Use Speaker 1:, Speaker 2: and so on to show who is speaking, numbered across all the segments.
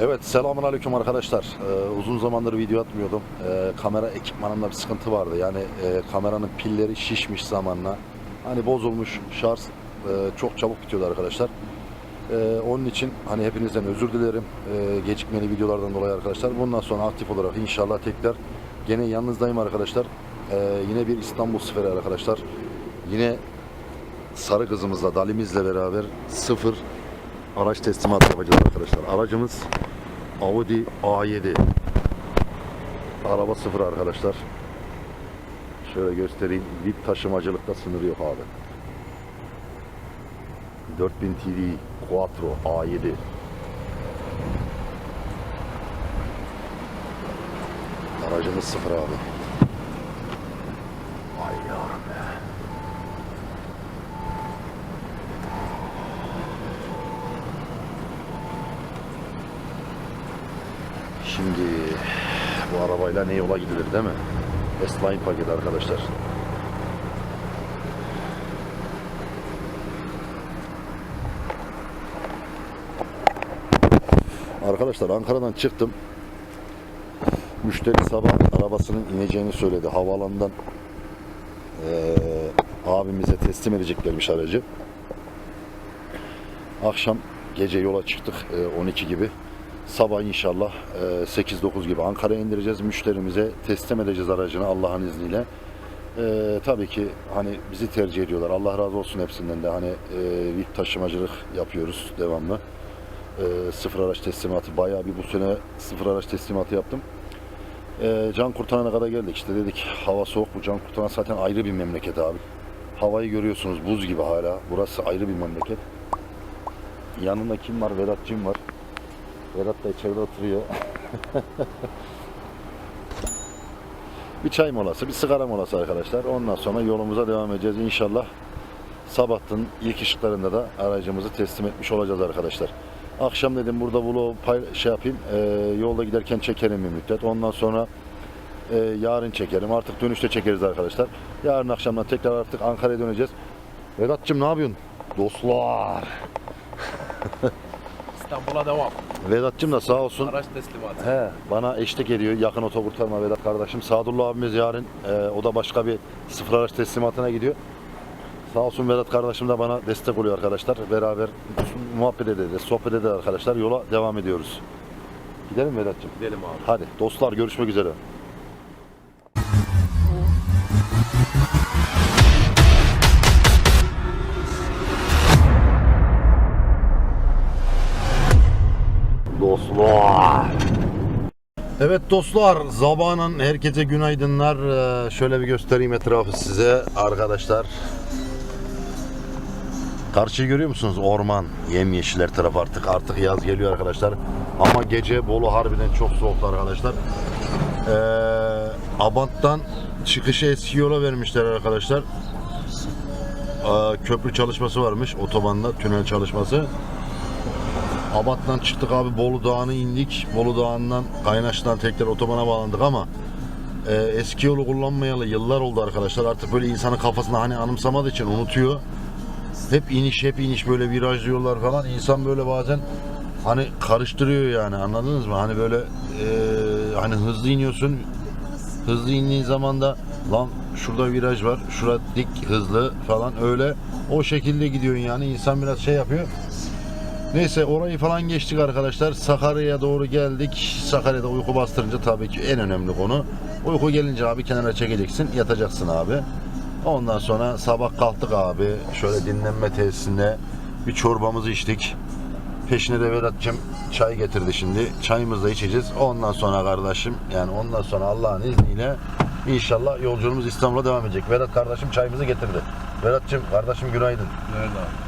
Speaker 1: Evet selamun aleyküm arkadaşlar. Ee, uzun zamandır video atmıyordum. Ee, kamera ekipmanında bir sıkıntı vardı. Yani e, kameranın pilleri şişmiş zamanla. Hani bozulmuş şarj e, çok çabuk bitiyordu arkadaşlar. Ee, onun için hani hepinizden özür dilerim. Ee, gecikmeli videolardan dolayı arkadaşlar. Bundan sonra aktif olarak inşallah tekrar gene yanınızdayım arkadaşlar. Ee, yine bir İstanbul seferi arkadaşlar. Yine sarı kızımızla, dalimizle beraber sıfır araç teslimatı yapacağız arkadaşlar. Aracımız Audi A7. Araba sıfır arkadaşlar. Şöyle göstereyim. VIP taşımacılıkta sınır yok abi. 4000 TDI Quattro A7. Aracımız sıfır abi. Vay yavrum be. Şimdi bu arabayla ne yola gidilir değil mi? S-Line paketi arkadaşlar. Arkadaşlar Ankara'dan çıktım. Müşteri sabah arabasının ineceğini söyledi. Havaalanından eee abimize teslim edeceklermiş aracı. Akşam gece yola çıktık eee, 12 gibi. Sabah inşallah eee, 8-9 gibi Ankara'ya indireceğiz. Müşterimize teslim edeceğiz aracını Allah'ın izniyle. Eee, tabii ki hani bizi tercih ediyorlar. Allah razı olsun hepsinden de. Hani eee VIP taşımacılık yapıyoruz devamlı. Eee, sıfır araç teslimatı bayağı bir bu sene sıfır araç teslimatı yaptım. Eee, can kurtarana kadar geldik. İşte dedik hava soğuk bu can kurtaran zaten ayrı bir memleket abi. Havayı görüyorsunuz buz gibi hala. Burası ayrı bir memleket. Yanında kim var? Vedat'cığım var. Vedat da içeride oturuyor. bir çay molası, bir sigara molası arkadaşlar. Ondan sonra yolumuza devam edeceğiz inşallah. Sabahın ilk ışıklarında da aracımızı teslim etmiş olacağız arkadaşlar. Akşam dedim burada vlog şey yapayım. e, yolda giderken çekerim bir müddet. Ondan sonra e, yarın çekerim. Artık dönüşte çekeriz arkadaşlar. Yarın akşamdan tekrar artık Ankara'ya döneceğiz. Vedat'cığım ne yapıyorsun? Dostlar.
Speaker 2: İstanbul'a devam.
Speaker 1: Vedat'cığım da sağ olsun.
Speaker 2: Araç teslimatı.
Speaker 1: He, bana eşlik ediyor yakın otokurtarma Vedat kardeşim. Sadullah abimiz yarın e, o da başka bir sıfır araç teslimatına gidiyor. Sağ olsun Vedat kardeşim de bana destek oluyor arkadaşlar. Beraber muhabbet edeceğiz, sohbet edeceğiz arkadaşlar. Yola devam ediyoruz. Gidelim Vedat'cığım.
Speaker 2: Gidelim abi.
Speaker 1: Hadi dostlar görüşmek üzere. Dostlar. Evet dostlar, zamanın herkese günaydınlar. Ee, Şöyle bir göstereyim etrafı size arkadaşlar. Karşıyı görüyor musunuz? Orman, yemyeşil her taraf artık. Artık yaz geliyor arkadaşlar. Ama gece Bolu harbiden çok soğuktu arkadaşlar. Ee, Abant'tan çıkışı eski yola vermişler arkadaşlar. Ee, köprü çalışması varmış otobanda, tünel çalışması. Abant'tan çıktık abi Bolu Dağı'nı indik. Bolu Dağı'ndan Kaynaş'tan tekrar otobana bağlandık ama e, eski yolu kullanmayalı yıllar oldu arkadaşlar. Artık böyle insanın kafasında hani anımsamadığı için unutuyor. Hep iniş hep iniş böyle virajlı yollar falan. İnsan böyle bazen hani karıştırıyor yani anladınız mı? Hani böyle e, hani hızlı iniyorsun. Hızlı indiğin zaman da lan şurada viraj var. Şurada dik hızlı falan öyle. O şekilde gidiyorsun yani. insan biraz şey yapıyor. Neyse orayı falan geçtik arkadaşlar. Sakarya'ya doğru geldik. Sakarya'da uyku bastırınca tabii ki en önemli konu. Uyku gelince abi kenara çekeceksin. Yatacaksın abi. Ondan sonra sabah kalktık abi. Şöyle dinlenme tesisinde bir çorbamızı içtik. Peşine de Vedat'cığım çay getirdi şimdi. Çayımızı da içeceğiz. Ondan sonra kardeşim yani ondan sonra Allah'ın izniyle inşallah yolculuğumuz İstanbul'a devam edecek. Vedat kardeşim çayımızı getirdi. Vedat'cığım kardeşim günaydın.
Speaker 2: Nerede abi?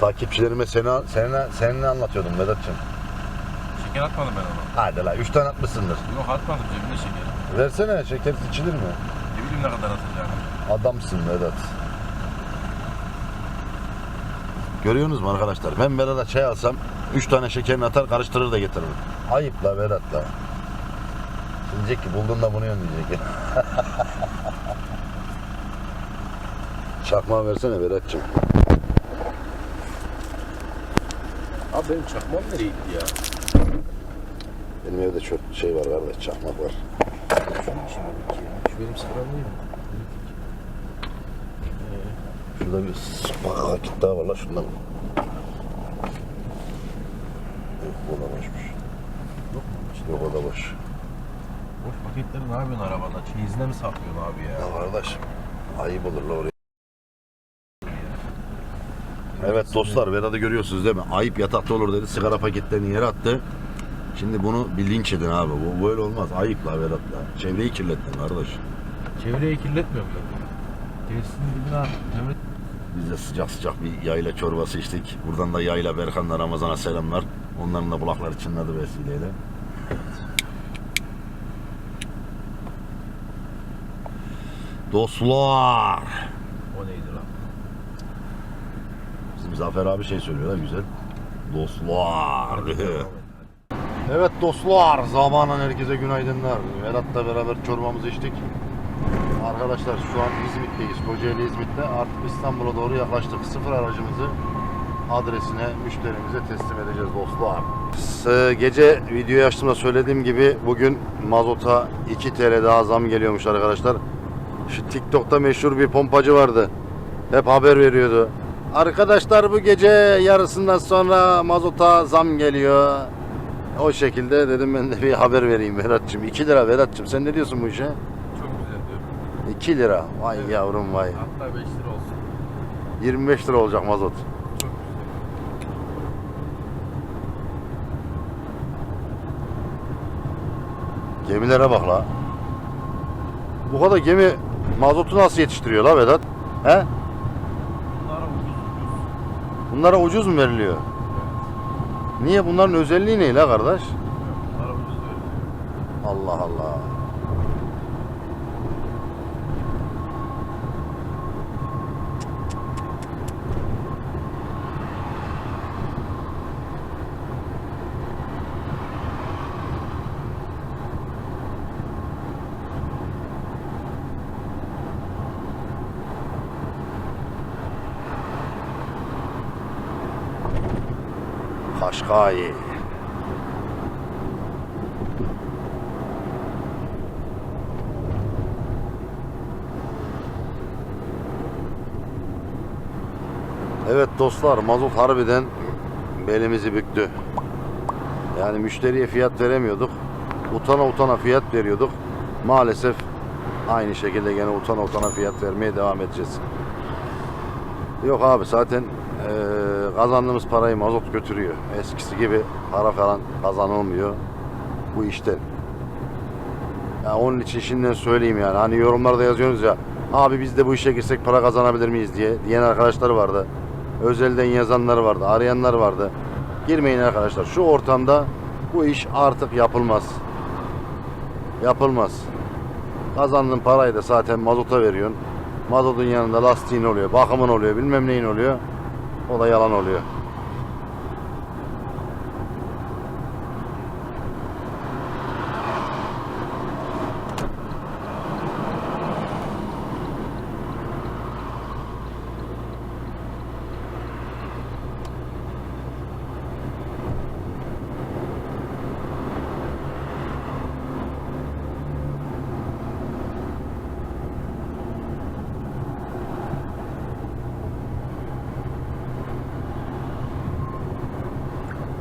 Speaker 1: Takipçilerime seni, seninle, seninle anlatıyordum Vedat'cığım.
Speaker 2: Şeker atmadım ben ona.
Speaker 1: Hadi la 3 tane atmışsındır.
Speaker 2: Yok atmadım cebimde şeker.
Speaker 1: Versene şeker içilir mi?
Speaker 2: Ne bileyim ne kadar atacağım.
Speaker 1: Adamsın Vedat. Görüyorsunuz mu arkadaşlar? Ben Vedat'a çay alsam 3 tane şekerini atar karıştırır da getiririm. Ayıp la Vedat la. Şimdi diyecek ki buldun da bunu yiyorsun diyecek. Çakmağı versene Vedat'cığım.
Speaker 2: Abi benim çakmam nereye gitti ya?
Speaker 1: Benim evde çok şey var kardeş çakmak var.
Speaker 2: Şu benim sıram değil mi?
Speaker 1: Şurada bir sıkma vakit daha var la şundan. Yok o da boşmuş.
Speaker 2: Yok mu? İşte
Speaker 1: Yok o da boş.
Speaker 2: boş paketleri ne yapıyorsun arabada? Çeyizine mi saklıyorsun abi ya?
Speaker 1: Ya kardeş ayıp olur la oraya. Evet dostlar Vedat'ı görüyorsunuz değil mi? Ayıp yatakta olur dedi. Sigara paketlerini yere attı. Şimdi bunu bir linç edin abi. Bu böyle olmaz. Ayıp la Vedat'la. Çevreyi kirlettin kardeş.
Speaker 2: Çevreyi kirletmiyorum ben. Tesisinin dibine at.
Speaker 1: Biz de sıcak sıcak bir yayla çorbası içtik. Buradan da yayla Berkan'la Ramazan'a selamlar. Onların da kulakları çınladı vesileyle. Dostlar.
Speaker 2: O neydi lan?
Speaker 1: Bizim Zafer abi şey söylüyor da güzel. Dostlar. evet dostlar. Zamanın herkese günaydınlar. Vedat'la beraber çorbamızı içtik. Arkadaşlar şu an İzmit'teyiz. Kocaeli İzmit'te. Artık İstanbul'a doğru yaklaştık. Sıfır aracımızı adresine müşterimize teslim edeceğiz dostlar. S- Gece videoyu açtığımda söylediğim gibi bugün mazota 2 TL daha zam geliyormuş arkadaşlar. Şu TikTok'ta meşhur bir pompacı vardı. Hep haber veriyordu. Arkadaşlar bu gece yarısından sonra mazota zam geliyor. O şekilde dedim ben de bir haber vereyim Vedat'cığım. 2 lira Vedat'cığım sen ne diyorsun bu işe?
Speaker 2: Çok güzel diyor.
Speaker 1: 2 lira. Vay yavrum vay.
Speaker 2: Hatta 5 lira olsun.
Speaker 1: 25 lira olacak mazot.
Speaker 2: Çok güzel.
Speaker 1: Gemilere bak la. Bu kadar gemi mazotu nasıl yetiştiriyor la Vedat? He?
Speaker 2: Bunlara ucuz
Speaker 1: mu veriliyor? Niye bunların özelliği ne la kardeş?
Speaker 2: Veriliyor.
Speaker 1: Allah Allah. Kaşkay. Evet dostlar mazot harbiden belimizi büktü. Yani müşteriye fiyat veremiyorduk. Utana utana fiyat veriyorduk. Maalesef aynı şekilde gene utana utana fiyat vermeye devam edeceğiz. Yok abi zaten eee, kazandığımız parayı mazot götürüyor. Eskisi gibi para falan kazanılmıyor bu işten. Ya onun için şimdiden söyleyeyim yani. Hani yorumlarda yazıyorsunuz ya. Abi biz de bu işe girsek para kazanabilir miyiz diye diyen arkadaşlar vardı. Özelden yazanlar vardı, arayanlar vardı. Girmeyin arkadaşlar. Şu ortamda bu iş artık yapılmaz. Yapılmaz. Kazandığın parayı da zaten mazota veriyorsun. Mazotun yanında lastiğin oluyor, bakımın oluyor, bilmem neyin oluyor. O da yalan oluyor.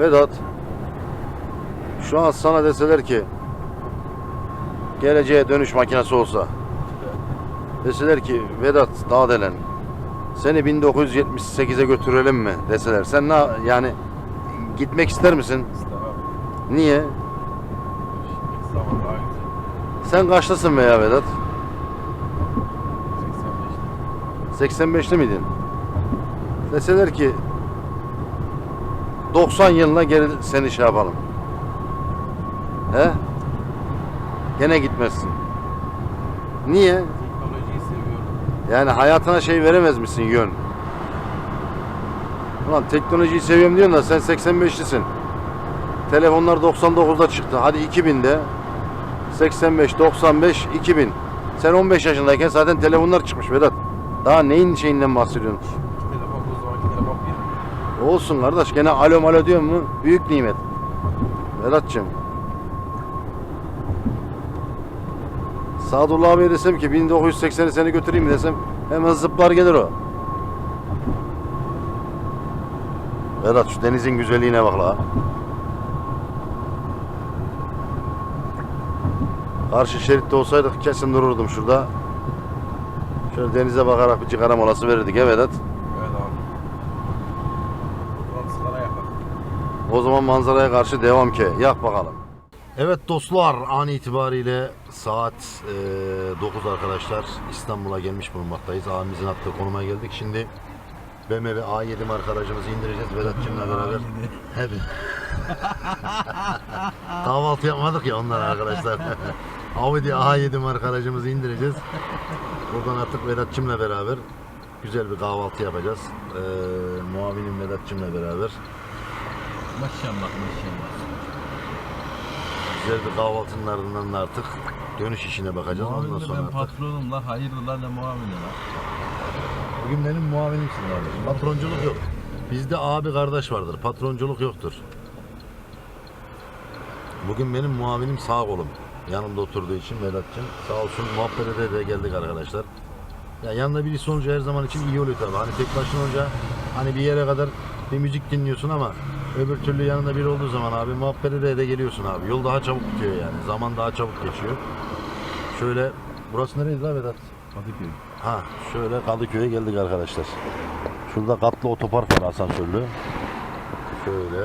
Speaker 1: Vedat şu an sana deseler ki geleceğe dönüş makinesi olsa deseler ki Vedat Dağdelen seni 1978'e götürelim mi deseler sen ne yani gitmek ister misin?
Speaker 2: İstemem.
Speaker 1: Niye?
Speaker 2: Daha.
Speaker 1: Sen kaçlısın veya Vedat?
Speaker 2: 85'te.
Speaker 1: 85'li miydin? Deseler ki 90 yılına geri seni şey yapalım. He? Gene gitmezsin. Niye?
Speaker 2: Teknolojiyi seviyorum.
Speaker 1: Yani hayatına şey veremez misin yön? Ulan teknolojiyi seviyorum diyorsun da sen 85'lisin. Telefonlar 99'da çıktı. Hadi 2000'de. 85, 95, 2000. Sen 15 yaşındayken zaten telefonlar çıkmış Vedat. Daha neyin şeyinden bahsediyorsun?
Speaker 2: Telefon bu zamanki telefon
Speaker 1: Olsun kardeş gene alo malo diyor mu? Büyük nimet. Vedat'cığım. Sadullah abi desem ki 1980'i seni götüreyim desem hemen zıplar gelir o. Vedat şu denizin güzelliğine bak la. Karşı şeritte olsaydık kesin dururdum şurada. Şöyle denize bakarak bir cigara molası verirdik he Vedat.
Speaker 2: Evet abi. Buradan sigara yakar.
Speaker 1: O zaman manzaraya karşı devam ki. Yak bakalım. Evet dostlar an itibariyle saat e, 9 arkadaşlar. İstanbul'a gelmiş bulunmaktayız. Abimizin attığı konuma geldik. Şimdi BMW A7 marka aracımızı indireceğiz Vedat'cığımla beraber. Evet. Kahvaltı yapmadık ya onlar arkadaşlar. Audi A7 marka aracımızı indireceğiz. Buradan artık Vedat'cığımla beraber güzel bir kahvaltı yapacağız. E, muavinim Vedat'cığımla beraber.
Speaker 2: Maşallah maşallah.
Speaker 1: Güzel bir kahvaltının ardından da artık dönüş işine bakacağız. Ondan
Speaker 2: Muavinle
Speaker 1: sonra
Speaker 2: ben
Speaker 1: artık.
Speaker 2: patronum la hayırdır lan ne muavini la.
Speaker 1: Bugün benim muavinimsin kardeşim. Patronculuk yok. Bizde abi kardeş vardır. Patronculuk yoktur. Bugün benim muavinim sağ kolum. Yanımda oturduğu için Vedat'cığım. Sağ olsun muhabbete de geldik arkadaşlar. Ya yanında birisi olunca her zaman için iyi oluyor tabii. Hani tek başına olunca hani bir yere kadar bir müzik dinliyorsun ama öbür türlü yanında biri olduğu zaman abi muhabbete de, de geliyorsun abi. Yol daha çabuk bitiyor yani. Zaman daha çabuk geçiyor. Şöyle burası nereydi la Vedat?
Speaker 2: Kadıköy.
Speaker 1: Ha şöyle Kadıköy'e geldik arkadaşlar. Şurada katlı otopark var asansörlü. Şöyle.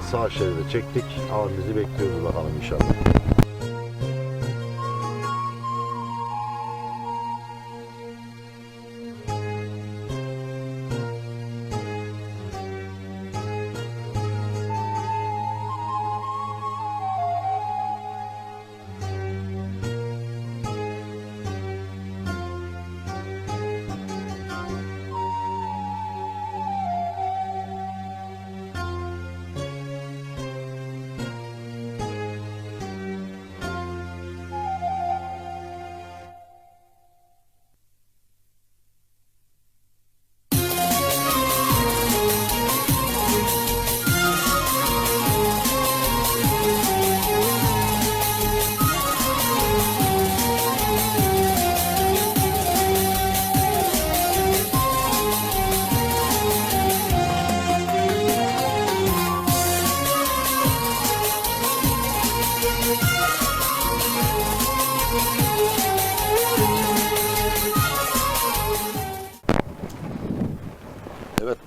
Speaker 1: Sağ şeride çektik. Abimizi bekliyoruz bakalım inşallah.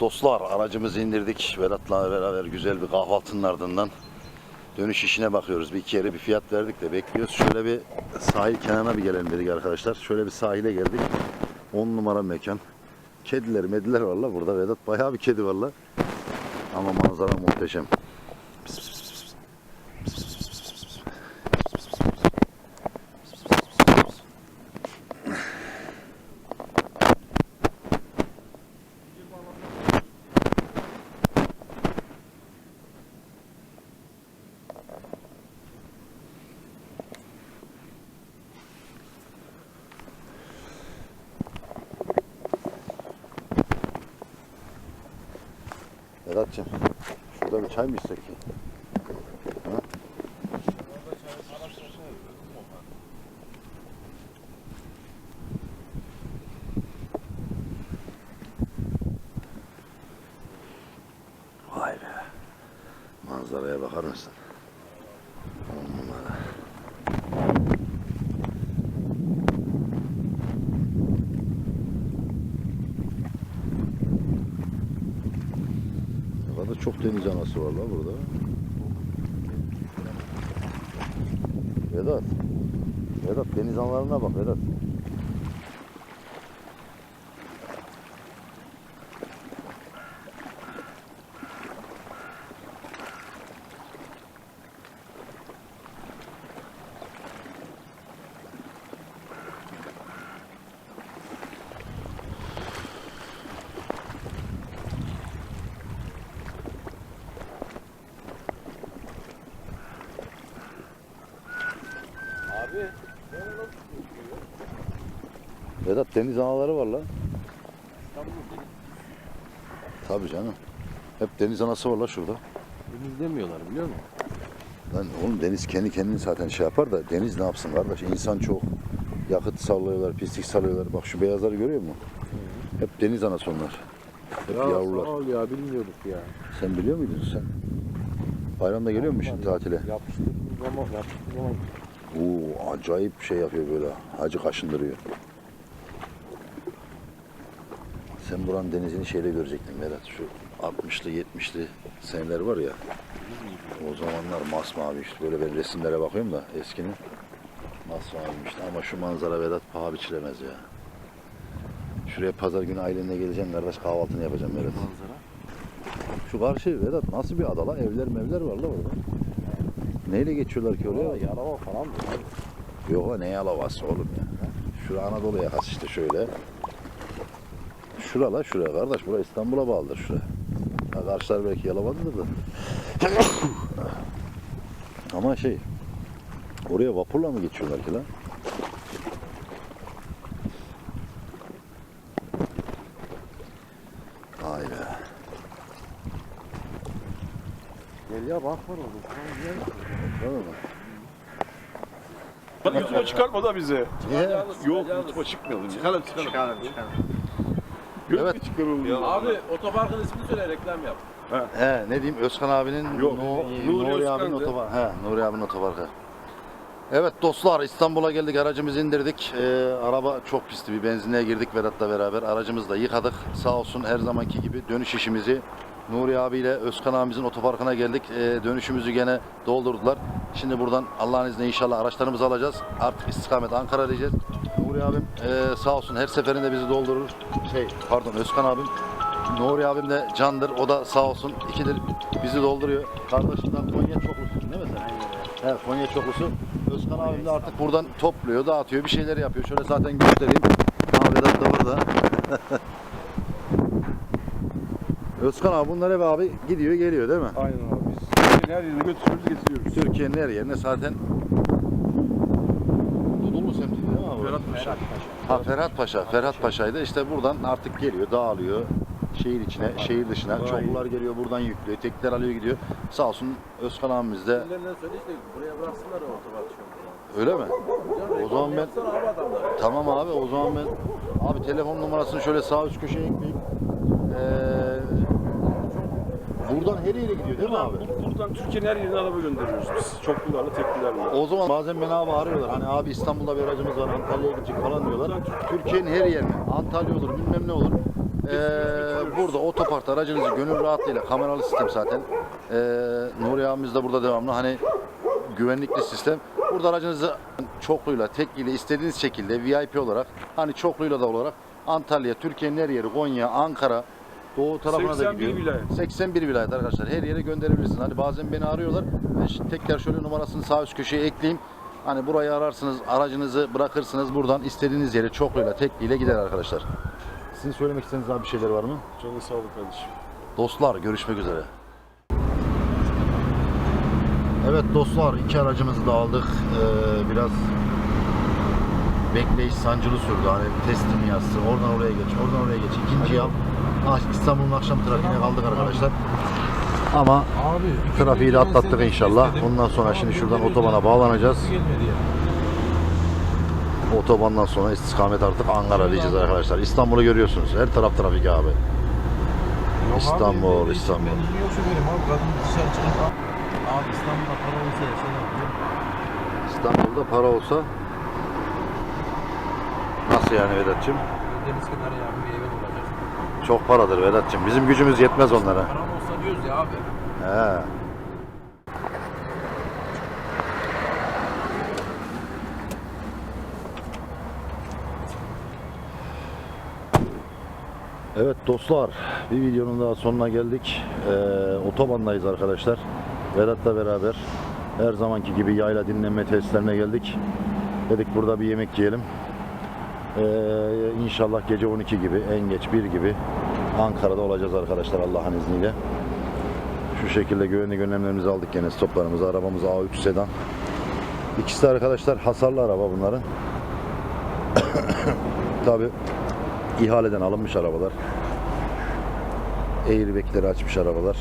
Speaker 1: Dostlar aracımızı indirdik. Vedat'la beraber güzel bir kahvaltının ardından dönüş işine bakıyoruz. Bir iki yere bir fiyat verdik de bekliyoruz. Şöyle bir sahil kenarına bir gelelim dedik arkadaşlar. Şöyle bir sahile geldik. 10 numara mekan. Kediler mediler var la burada. Vedat bayağı bir kedi var. Ama manzara muhteşem. Vedat'cığım şurada bir çay mı içsek ki? Ha? Vay be. Manzaraya bakar mısın? On numara. Ne kadar çok deniz anası var la burada. Vedat. Vedat deniz analarına bak Vedat.
Speaker 2: Abi.
Speaker 1: Vedat deniz anaları var la. Tabii canım. Hep deniz anası var la şurada.
Speaker 2: Deniz demiyorlar biliyor musun?
Speaker 1: Lan oğlum deniz kendi kendini zaten şey yapar da deniz ne yapsın kardeş? İnsan çok. Yakıt sallıyorlar, pislik sallıyorlar. Bak şu beyazları görüyor musun? Hep deniz anası onlar. Hep yavrular.
Speaker 2: Sağ ol ya bilmiyorduk ya.
Speaker 1: Sen biliyor muydun sen? Bayramda geliyor musun şimdi tatile?
Speaker 2: Yapıştırdığım zaman yapıştırdığım zaman
Speaker 1: Oo acayip şey yapıyor böyle. Acı kaşındırıyor. Sen buranın denizini şeyle görecektin Berat. Şu 60'lı 70'li seneler var ya. O zamanlar masmavi işte böyle ben resimlere bakıyorum da eskinin. Masmavi işte ama şu manzara Vedat paha biçilemez ya. Şuraya pazar günü ailenle geleceksin kardeş kahvaltını yapacağım Vedat.
Speaker 2: manzara.
Speaker 1: Şu karşı Vedat nasıl bir ada la? Evler mevler var la orada. Neyle geçiyorlar ki oraya?
Speaker 2: Yarama falan mı?
Speaker 1: Yok o ne yalavası oğlum ya. Şura Anadolu yakası işte şöyle. Şura la şura kardeş. Bura İstanbul'a bağlıdır şura. Ha, karşılar belki Yalavalı'dır da. Ama şey oraya vapurla mı geçiyorlar ki lan? Vay be.
Speaker 2: Gel ya bak var orada. Tamam,
Speaker 1: mı?
Speaker 3: Hadi YouTube'a çıkartma da bize.
Speaker 1: Niye?
Speaker 3: Yok YouTube'a çıkmayalım. Çıkalım çıkalım.
Speaker 4: Çıkalım çıkalım.
Speaker 1: Evet.
Speaker 3: çıkalım.
Speaker 4: Abi otoparkın ismini söyle reklam yap.
Speaker 1: He ne diyeyim Özkan abinin
Speaker 3: Yok,
Speaker 1: No-
Speaker 3: Nuri
Speaker 1: Nuri, abinin otobar. He Nuri abinin otoparkı. Evet dostlar İstanbul'a geldik aracımızı indirdik. Ee, araba çok pisti bir benzinliğe girdik Vedat'la beraber. Aracımızı da yıkadık. Sağ olsun her zamanki gibi dönüş işimizi Nuri abiyle Özkan abimizin otoparkına geldik. Ee, dönüşümüzü gene doldurdular. Şimdi buradan Allah'ın izniyle inşallah araçlarımızı alacağız. Artık istikamet Ankara diyeceğiz. Nuri abim e, sağ olsun her seferinde bizi doldurur. Şey pardon Özkan abim Nuri abim de candır. O da sağ olsun ikidir bizi dolduruyor. Kardeşimden Konya çoklusun değil mi sen? Evet Konya çoklusu. Özkan abim de artık buradan topluyor, dağıtıyor, bir şeyler yapıyor. Şöyle zaten göstereyim. Vedat da burada. Özkan abi bunlar hep abi gidiyor geliyor değil mi?
Speaker 3: Aynen abi. Biz Türkiye'nin her yerine götürüyoruz getiriyoruz.
Speaker 1: Türkiye'nin her yerine zaten Dudullu semti değil mi abi?
Speaker 3: Ferhat Paşa.
Speaker 1: Ha Ferhat Paşa. Ferhat Paşa'ydı. İşte buradan artık geliyor, dağılıyor. Şehir içine, şehir dışına.
Speaker 3: Vay.
Speaker 1: Çoklular geliyor, buradan yüklüyor. Tekler alıyor gidiyor. Sağ olsun Özkan abimiz de
Speaker 4: Ellerinden söyle işte buraya bıraksınlar o otopark şu
Speaker 1: öyle mi? O zaman ben
Speaker 4: Yapsana abi adamlar.
Speaker 1: tamam abi o zaman ben abi telefon numarasını şöyle sağ üst köşeye ekleyeyim. Ee, buradan her yere gidiyor değil mi abi?
Speaker 3: Bur- Buradan Türkiye'nin her yerine araba gönderiyoruz biz. Çoklularla, teklilerle.
Speaker 1: O zaman bazen beni abi arıyorlar. Hani abi İstanbul'da bir aracımız var Antalya'ya gidecek falan diyorlar. Türkiye'nin her yerine. Antalya olur bilmem ne olur. Ee, burada otoparkta aracınızı gönül rahatlığıyla kameralı sistem zaten. Ee, Nuri abimiz de burada devamlı. Hani güvenlikli sistem. Burada aracınızı çokluyla, tekliyle istediğiniz şekilde VIP olarak hani çokluyla da olarak Antalya, Türkiye'nin her yeri, Konya, Ankara, Doğu tarafına da
Speaker 3: 81
Speaker 1: gidiyor.
Speaker 3: vilayet.
Speaker 1: 81 vilayet arkadaşlar. Her yere gönderebilirsiniz. Hani bazen beni arıyorlar. Ben şimdi tekrar şöyle numarasını sağ üst köşeye ekleyeyim. Hani burayı ararsınız, aracınızı bırakırsınız. Buradan istediğiniz yere çokluyla, tekliyle gider arkadaşlar. Sizin söylemek istediğiniz daha bir şeyler var mı?
Speaker 3: Canın sağlık kardeşim.
Speaker 1: Dostlar görüşmek üzere. Evet dostlar iki aracımızı da aldık. Ee, biraz bekleyiş sancılı sürdü. Hani teslim yazısı. Oradan oraya geç, oradan oraya geç. İkinci al. Ah, İstanbul'un akşam trafiğine kaldık arkadaşlar. Ama
Speaker 2: Abi.
Speaker 1: trafiği de atlattık inşallah. Bundan sonra şimdi şuradan otobana bağlanacağız. Otobandan sonra istikamet artık Ankara diyeceğiz arkadaşlar. İstanbul'u görüyorsunuz. Her taraf trafik abi. İstanbul, İstanbul.
Speaker 2: İstanbul'da para olsa
Speaker 1: Nasıl yani Vedat'cığım?
Speaker 2: Deniz kenarı ya bir.
Speaker 1: Çok paradır Vedat'cığım. Bizim gücümüz yetmez onlara.
Speaker 2: Param olsa diyoruz ya abi.
Speaker 1: He. Evet dostlar, bir videonun daha sonuna geldik. Ee, otobandayız arkadaşlar. Vedat'la beraber her zamanki gibi yayla dinlenme tesislerine geldik. Dedik burada bir yemek yiyelim. Ee, inşallah gece 12 gibi, en geç 1 gibi Ankara'da olacağız arkadaşlar Allah'ın izniyle. Şu şekilde güvenlik önlemlerimizi aldık gene stoplarımızı. Arabamız A3 sedan. İkisi de arkadaşlar hasarlı araba bunların. Tabi ihaleden alınmış arabalar. airbagleri açmış arabalar.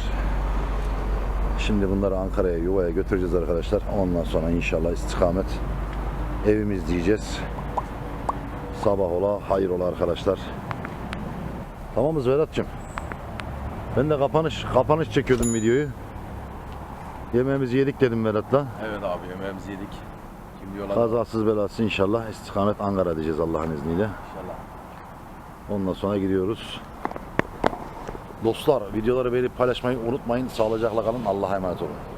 Speaker 1: Şimdi bunları Ankara'ya, yuvaya götüreceğiz arkadaşlar. Ondan sonra inşallah istikamet evimiz diyeceğiz. Sabah ola, hayır ola arkadaşlar. Tamamız Vedat'cığım. Ben de kapanış kapanış çekiyordum videoyu. Yemeğimizi yedik dedim Vedat'la.
Speaker 4: Evet abi yemeğimizi yedik. Şimdi yola
Speaker 1: Kazasız belasız inşallah istikamet Ankara diyeceğiz Allah'ın izniyle.
Speaker 4: inşallah.
Speaker 1: Ondan sonra gidiyoruz. Dostlar videoları beğenip paylaşmayı unutmayın. Sağlıcakla kalın. Allah'a emanet olun.